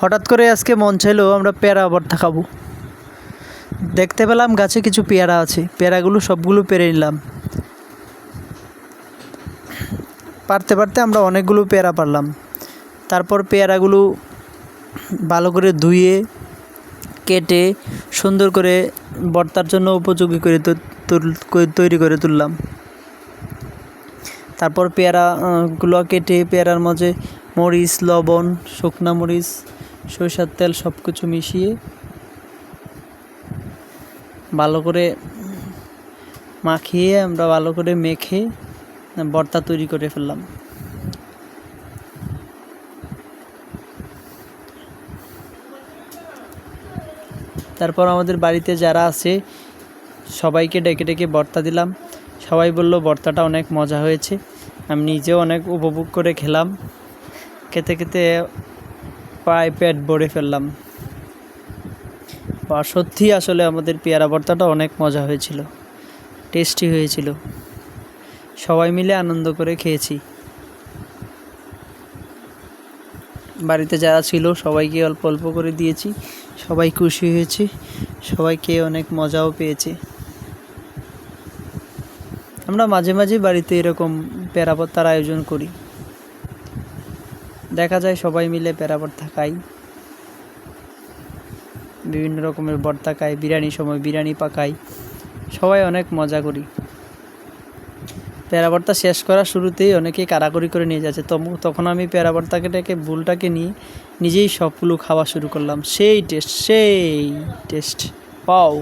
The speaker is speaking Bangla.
হঠাৎ করে আজকে মন চাইলো আমরা পেয়ারা ভর্তা খাব। দেখতে পেলাম গাছে কিছু পেয়ারা আছে, পেয়ারাগুলো সবগুলো পেরে নিলাম। পারতে পারতে আমরা অনেকগুলো পেয়ারা পারলাম। তারপর পেয়ারাগুলো ভালো করে ধুয়ে, কেটে, সুন্দর করে ভর্তার জন্য উপযোগী করে তৈরি করে তুললাম। তারপর পেয়ারাগুলো কেটে, পেয়ারার মাঝে মরিচ, লবণ, শুকনা মরিচ সরিষার তেল সব কিছু মিশিয়ে ভালো করে মাখিয়ে আমরা ভালো করে মেখে ভর্তা তৈরি করে ফেললাম। তারপর আমাদের বাড়িতে যারা আছে, সবাইকে ডেকে ডেকে ভর্তা দিলাম। সবাই বলল ভর্তাটা অনেক মজা হয়েছে। আমি নিজেও অনেক উপভোগ করে খেলাম। খেতে খেতে প্রায় পেট ভরে ফেললাম। বা সত্যি আসলে আমাদের পেয়ারা ভর্তাটা অনেক মজা হয়েছিল। টেস্টি হয়েছিল। সবাই মিলে আনন্দ করে খেয়েছি। বাড়িতে যারা ছিল, সবাইকে অল্প অল্প করে দিয়েছি। সবাই খুশি হয়েছে। সবাইকে অনেক মজাও পেয়েছে। আমরা মাঝে মাঝে বাড়িতে এরকম প্যারাভর্তার আয়োজন করি। দেখা যায় সবাই মিলে প্যারাভর্তা খাই। বিভিন্ন রকমের ভর্তা খাই বিরিয়ানি সময় বিরিয়ানি পাকাই। সবাই অনেক মজা করি। প্যারাভর্তা শেষ করার শুরুতেই অনেকেই কারাকরি করে নিয়ে যাচ্ছে। তখন আমি প্যারাভর্তাকে ডেকে বুলটাকে নিয়ে নিজেই সবগুলো খাওয়া শুরু করলাম। সেই টেস্ট সেই টেস্ট। পাও